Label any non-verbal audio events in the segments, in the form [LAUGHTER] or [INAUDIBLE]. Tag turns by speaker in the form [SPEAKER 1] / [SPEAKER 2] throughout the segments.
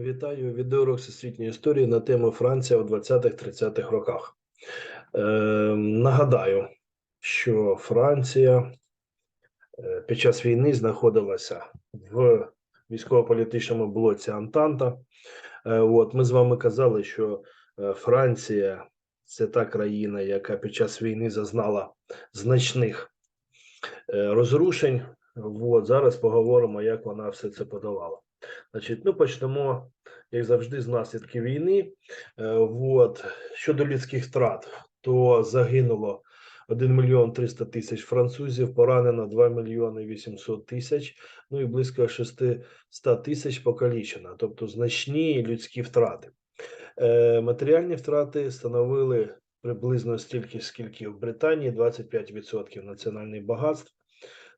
[SPEAKER 1] Вітаю відеоурок всесвітньої історії на тему Франція у 20-30-х роках. Е, нагадаю, що Франція е, під час війни знаходилася в військово-політичному блоці Антанта. Е, от ми з вами казали, що е, Франція це та країна, яка під час війни зазнала значних е, розрушень. От зараз поговоримо, як вона все це подавала. Значить, ну почнемо, як завжди, з наслідків війни. Е, от. Щодо людських втрат, то загинуло 1 мільйон 300 тисяч французів, поранено 2 мільйони 800 тисяч, ну і близько 600 тисяч покалічено, тобто значні людські втрати. Е, матеріальні втрати становили приблизно стільки, скільки в Британії 25% національних багатств.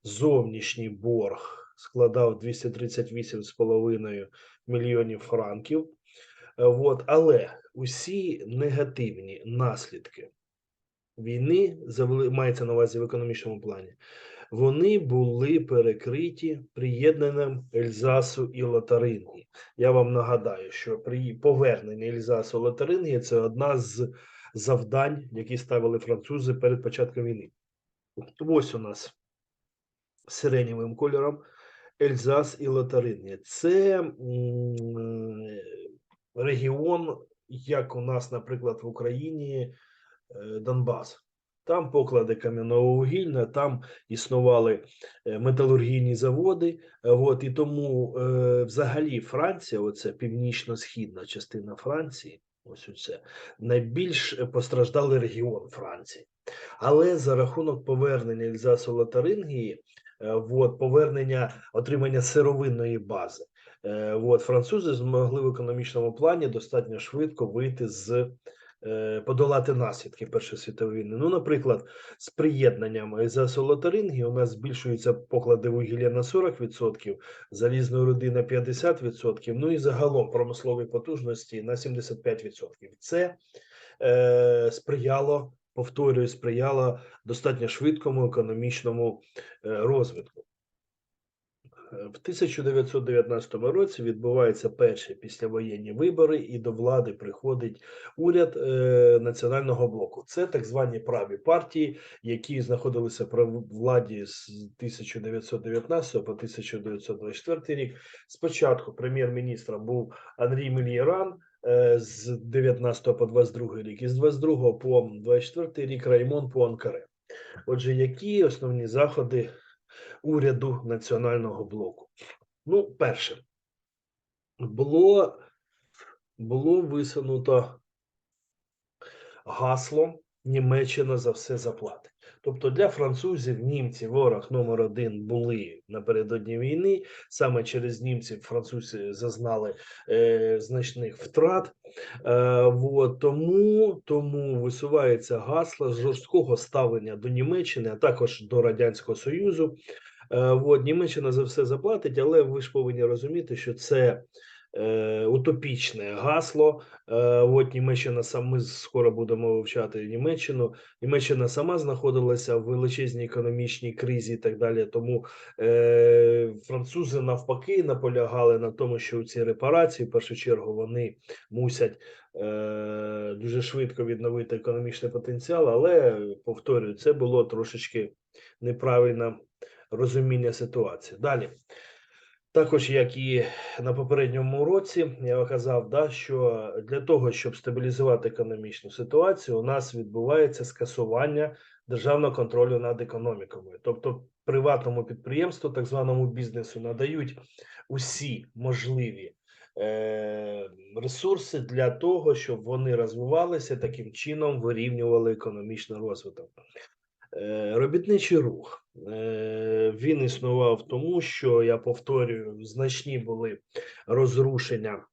[SPEAKER 1] Зовнішній борг складав 238,5 мільйонів франків. Е, От, але усі негативні наслідки війни, мається на увазі в економічному плані, вони були перекриті приєднанням Ельзасу і Лотарингії. Я вам нагадаю, що при поверненні Ельзасу Лотарингії це одна з завдань, які ставили французи перед початком війни. Ось у нас сиренєвим кольором Ельзас і Лотарингія. Це регіон, як у нас, наприклад, в Україні е, Донбас. Там поклади кам'яного вугілля, там існували е, металургійні заводи. е, От, і тому е, взагалі Франція, оце північно-східна частина Франції, ось оце, найбільш постраждалий регіон Франції. Але за рахунок повернення Ельзасу Лотарингії, е, от, повернення отримання сировинної бази, е, от, французи змогли в економічному плані достатньо швидко вийти з е, подолати наслідки Першої світової війни. Ну, наприклад, з приєднанням Ельзасу Лотарингії у нас збільшуються поклади вугілля на 40%, залізної руди на 50%, ну і загалом промислові потужності на 75%. Це е, сприяло повторюю, сприяла достатньо швидкому економічному е, розвитку. Е, В 1919 році відбуваються перші післявоєнні вибори, і до влади приходить уряд е, національного блоку. Це так звані праві партії, які знаходилися при владі з 1919 по 1924 рік. Спочатку прем'єр-міністром був Анрі Мільєран, з 19 по 22 рік, і з 22 по 24 рік Раймон Пуанкаре. Отже, які основні заходи уряду національного блоку? Ну, перше, було, було висунуто гасло Німеччина за все заплатить. Тобто для французів німці ворог номер один були напередодні війни. Саме через німців французи зазнали е, значних втрат. Е, вот, тому, тому висувається гасло жорсткого ставлення до Німеччини, а також до Радянського Союзу. Е, от, Німеччина за все заплатить, але ви ж повинні розуміти, що це е, утопічне гасло. Е, от Німеччина сам ми скоро будемо вивчати Німеччину. Німеччина сама знаходилася в величезній економічній кризі і так далі. Тому е, французи навпаки наполягали на тому, що ці репарації, в першу чергу, вони мусять е, дуже швидко відновити економічний потенціал. Але повторюю, це було трошечки неправильне розуміння ситуації. Далі. Також, як і на попередньому році, я казав, да, що для того, щоб стабілізувати економічну ситуацію, у нас відбувається скасування державного контролю над економікою. Тобто, приватному підприємству, так званому бізнесу, надають усі можливі е, ресурси для того, щоб вони розвивалися таким чином, вирівнювали економічний розвиток. Е, Робітничий рух він існував тому, що я повторюю, значні були розрушення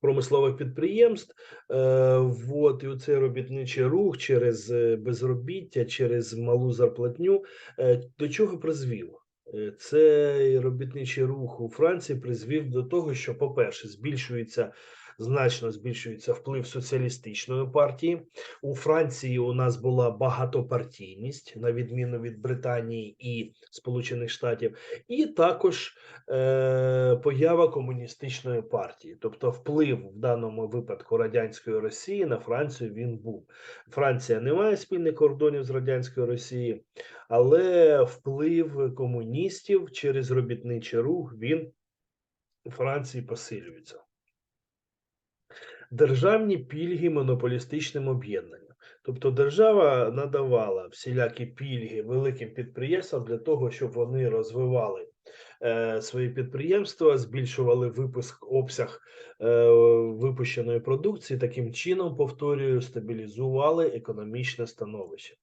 [SPEAKER 1] промислових підприємств. Е, Вот, і оцей робітничий рух через е, безробіття, через малу зарплатню. е, До чого призвів? Е, Цей робітничий рух у Франції призвів до того, що, по-перше, збільшується значно збільшується вплив соціалістичної партії. У Франції у нас була багатопартійність, на відміну від Британії і Сполучених Штатів, і також е, поява комуністичної партії, тобто вплив в даному випадку радянської Росії на Францію він був. Франція не має спільних кордонів з радянською Росією, але вплив комуністів через робітничий рух він у Франції посилюється. Державні пільги монополістичним об'єднанням. Тобто держава надавала всілякі пільги великим підприємствам для того, щоб вони розвивали е, свої підприємства, збільшували випуск обсяг е, випущеної продукції, таким чином, повторюю, стабілізували економічне становище.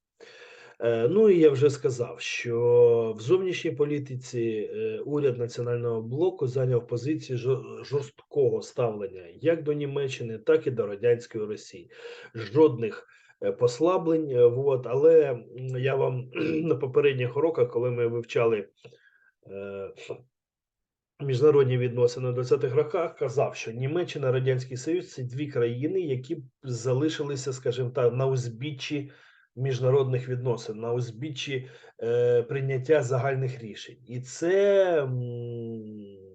[SPEAKER 1] Е, Ну і я вже сказав, що в зовнішній політиці е, уряд національного блоку зайняв позиції жорсткого ставлення як до Німеччини, так і до радянської Росії. Жодних е, послаблень. Вот, але я вам [CLEARS THROAT] на попередніх уроках, коли ми вивчали міжнародні відносини у 20-х роках, казав, що Німеччина, Радянський Союз це дві країни, які залишилися, скажімо так, на узбіччі міжнародних відносин, на узбіччі е, прийняття загальних рішень, і це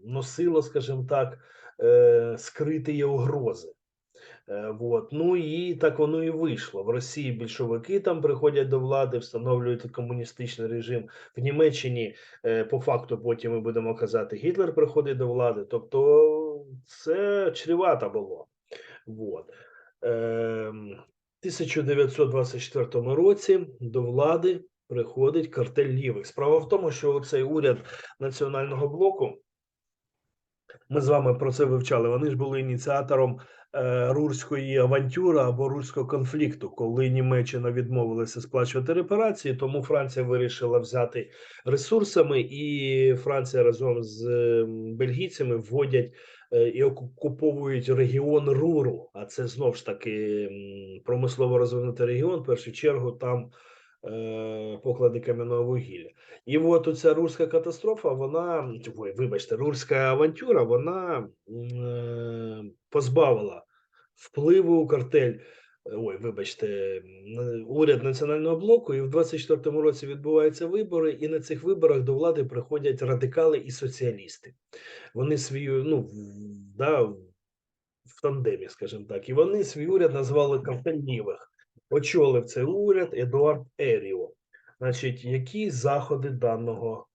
[SPEAKER 1] носило, скажімо так, е, скриті угрози. Е, Вот. Ну і так воно і вийшло. В Росії більшовики там приходять до влади, встановлюють комуністичний режим. В Німеччині е, по факту потім ми будемо казати, Гітлер приходить до влади. Тобто це чревато було. Вот. Ем, В 1924 році до влади приходить картель лівих. Справа в тому, що цей уряд національного блоку. Ми з вами про це вивчали. Вони ж були ініціатором е, рурської авантюри або рурського конфлікту, коли Німеччина відмовилася сплачувати репарації, тому Франція вирішила взяти ресурсами, і Франція разом з е, бельгійцями вводять е, і окуповують регіон Руру. А це знов ж таки промислово розвинутий регіон. В першу чергу там поклади кам'яного вугілля. І от оця рурська катастрофа, вона ой, вибачте, рурська авантюра, вона е, позбавила впливу картель. Ой, вибачте, уряд національного блоку, і в 24-му році відбуваються вибори, і на цих виборах до влади приходять радикали і соціалісти. Вони свою, ну, да, в тандемі, скажімо так, і вони свій уряд назвали картель лівих. Очолив цей уряд Едуард Еріо. Значить, які заходи даного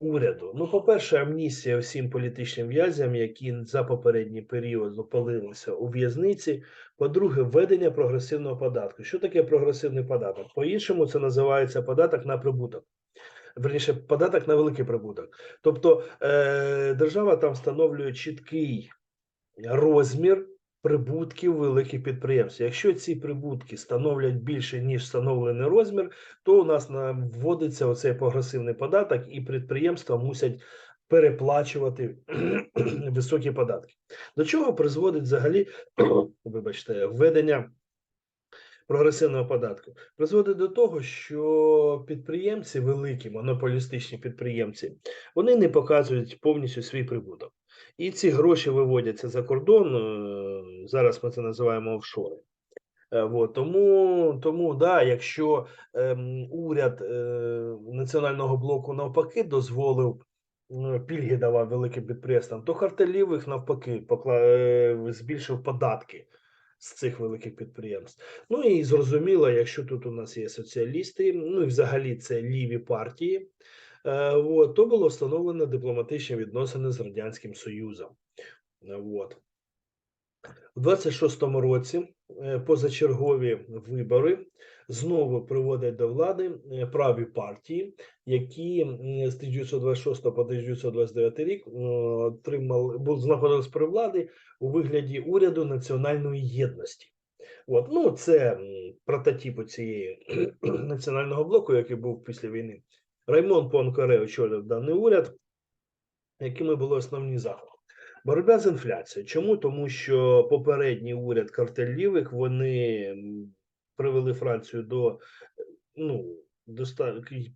[SPEAKER 1] уряду? Ну, по-перше, амністія всім політичним в'язням, які за попередній період опалилися у в'язниці. По-друге, введення прогресивного податку. Що таке прогресивний податок? По-іншому це називається податок на прибуток. Верніше, податок на великий прибуток. Тобто е, держава там встановлює чіткий розмір прибутків великих підприємств. Якщо ці прибутки становлять більше ніж встановлений розмір, то у нас на вводиться оцей прогресивний податок, і підприємства мусять переплачувати [CLEARS THROAT] високі податки. До чого призводить взагалі, [CLEARS THROAT] вибачте, введення прогресивного податку? Призводить до того, що підприємці, великі монополістичні підприємці, вони не показують повністю свій прибуток. І ці гроші виводяться за кордон. е, Зараз ми це називаємо офшори. Е, Вот, тому, тому да, якщо ем, уряд е, національного блоку навпаки дозволив пільги давав великим підприємствам, то картелівих навпаки покла... е, збільшив податки з цих великих підприємств. Ну і зрозуміло, якщо тут у нас є соціалісти, ну і взагалі це ліві партії, от, то було встановлено дипломатичні відносини з Радянським Союзом. Е, От. У 26-му році е, позачергові вибори знову приводять до влади е, праві партії, які з 1926 по 1929 рік е, отримали, бу- знаходились при владі у вигляді уряду національної єдності. От, ну, це прототипу цієї національного блоку, який був після війни. Раймон Понкоре очолив даний уряд, якими були основні заходи. Боротьба з інфляцією. Чому? Тому що попередній уряд картель лівих вони привели Францію до ну, до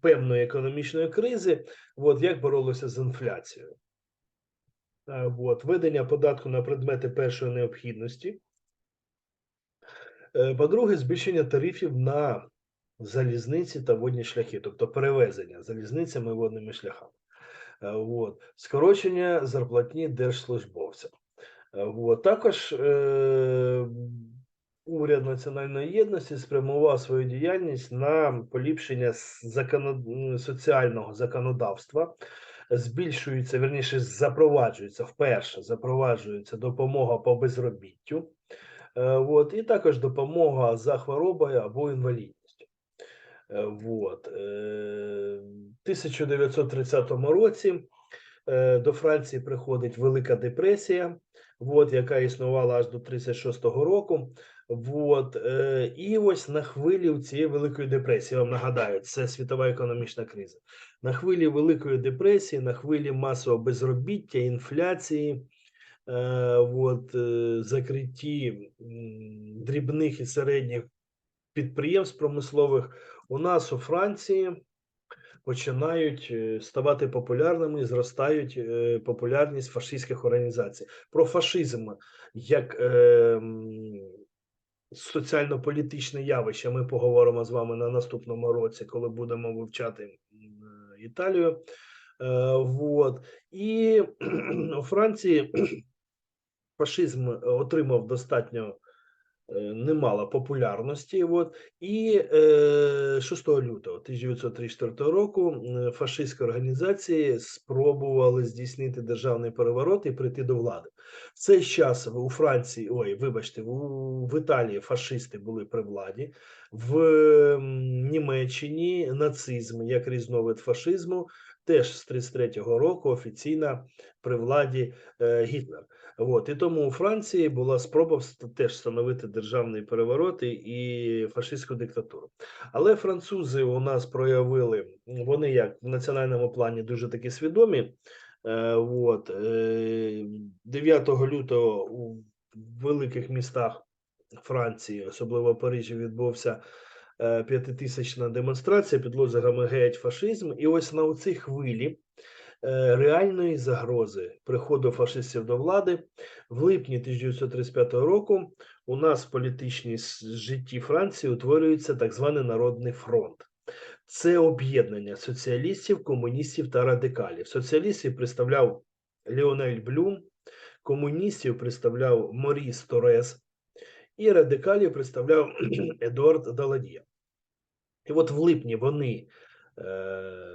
[SPEAKER 1] певної економічної кризи. От як боролися з інфляцією? Е, От, введення податку на предмети першої необхідності. Е, По-друге, збільшення тарифів на залізниці та водні шляхи, тобто перевезення залізницями і водними шляхами. Е, От. Скорочення зарплатні держслужбовцям. Е, От. Також е, уряд національної єдності спрямував свою діяльність на поліпшення законод... соціального законодавства. Збільшується, верніше, запроваджується вперше, запроваджується допомога по безробіттю. Е, От, і також допомога за хворобою або інвалідністю. Е, Вот. Е, 1930 році е, до Франції приходить Велика депресія, вот, яка існувала аж до 36-го року. Вот. е, І ось на хвилі цієї Великої депресії, вам нагадаю, це світова економічна криза. На хвилі Великої депресії, на хвилі масового безробіття, інфляції, е, от, е, закритті дрібних і середніх підприємств промислових у нас у Франції починають е, ставати популярними, і зростають е, популярність фашистських організацій. Про фашизм як е, соціально-політичне явище ми поговоримо з вами на наступному році, коли будемо вивчати е, Італію. Вот. І у Франції фашизм отримав достатньо немало популярності. От. І е, 6 лютого 1934 року е, фашистські організації спробували здійснити державний переворот і прийти до влади. В цей час у Франції, ой, вибачте, в, в Італії фашисти були при владі, в Німеччині нацизм як різновид фашизму. Теж з 33-го року офіційно при владі е, Гітлер. От і тому у Франції була спроба теж встановити державний переворот і- фашистську диктатуру. Але французи у нас проявили вони як в національному плані дуже такі свідомі. Е, от, е, 9 лютого у великих містах Франції, особливо Парижі, відбувся е, п'ятитисячна демонстрація під лозунгами геть фашизм. І ось на оцій хвилі е, реальної загрози приходу фашистів до влади в липні 1935 року у нас в політичній житті Франції утворюється так званий Народний фронт. Це об'єднання соціалістів, комуністів та радикалів. Соціалістів представляв Леонель Блюм, комуністів представляв Моріс Торес, і радикалів представляв [CLEARS THROAT] Едуард Даладія. І от в липні вони е,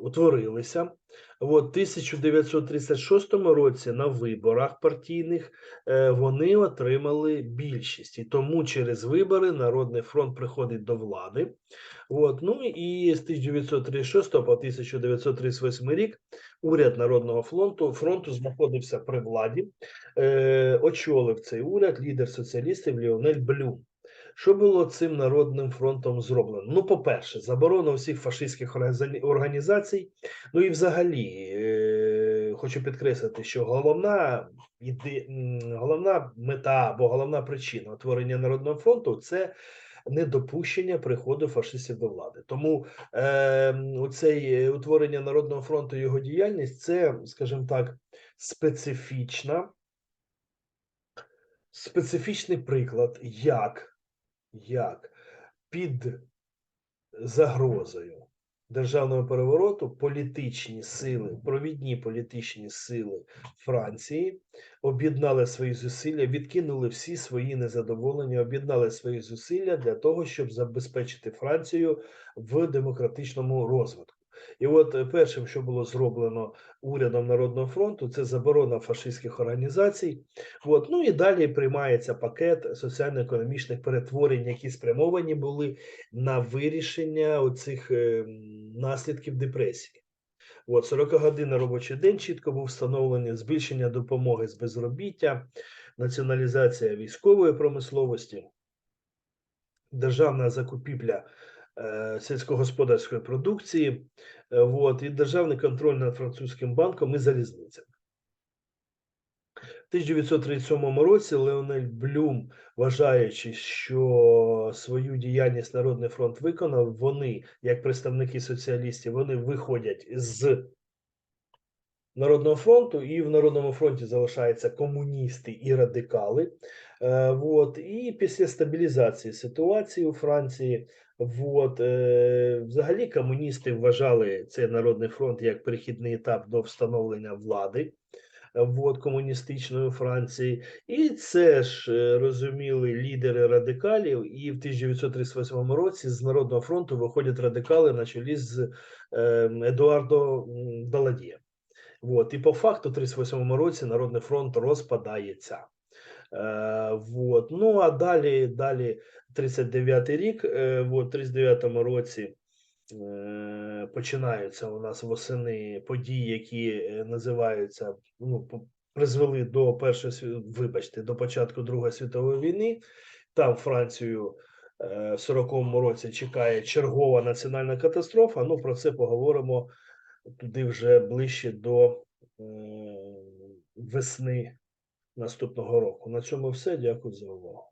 [SPEAKER 1] утворилися. В 1936 році на виборах партійних е, вони отримали більшість, і тому через вибори Народний фронт приходить до влади. От, ну і з 1936 по 1938 рік уряд Народного фронту фронту знаходився при владі. Е, очолив цей уряд лідер соціалістів Ліонель Блюм. Що було цим народним фронтом зроблено? Ну, по-перше, заборона усіх фашистських організа- організацій. Ну і взагалі, е, хочу підкреслити, що головна іде, головна мета або головна причина утворення народного фронту це недопущення приходу фашистів до влади. Тому е, оцей утворення народного фронту його діяльність це, скажімо так, специфічна. Специфічний приклад, як як під загрозою державного перевороту політичні сили, провідні політичні сили Франції об'єднали свої зусилля, відкинули всі свої незадоволення, об'єднали свої зусилля для того, щоб забезпечити Францію в демократичному розвитку. І от е, першим, що було зроблено урядом Народного фронту, це заборона фашистських організацій. От, ну і далі приймається пакет соціально-економічних перетворень, які спрямовані були на вирішення оцих е, наслідків депресії. От 40 годин робочий день чітко був встановлений, збільшення допомоги з безробіття, націоналізація військової промисловості, державна закупівля сільськогосподарської продукції, е, от, і державний контроль над французьким банком і залізницями. В 1937 році Леонель Блюм, вважаючи, що свою діяльність Народний фронт виконав, вони, як представники соціалістів, вони виходять з Народного фронту, і в Народному фронті залишаються комуністи і радикали. Е, вот, і після стабілізації ситуації у Франції, вот, е, взагалі комуністи вважали цей Народний фронт як перехідний етап до встановлення влади вот, комуністичної Франції. І це ж е, розуміли лідери радикалів. І в 1938 році з Народного фронту виходять радикали на чолі з е, Едуардо Даладієм. Вот. І по факту, в 38 році Народний фронт розпадається. Е, вот. Ну а далі, далі 39 рік, е, в 39 році е, починаються у нас восени події, які е, називаються, ну, призвели до першої вибачте, до початку Другої світової війни. Там Францію е, в 40-му році чекає чергова національна катастрофа. Ну про це поговоримо туди вже ближче до весни наступного року. На цьому все. Дякую за увагу.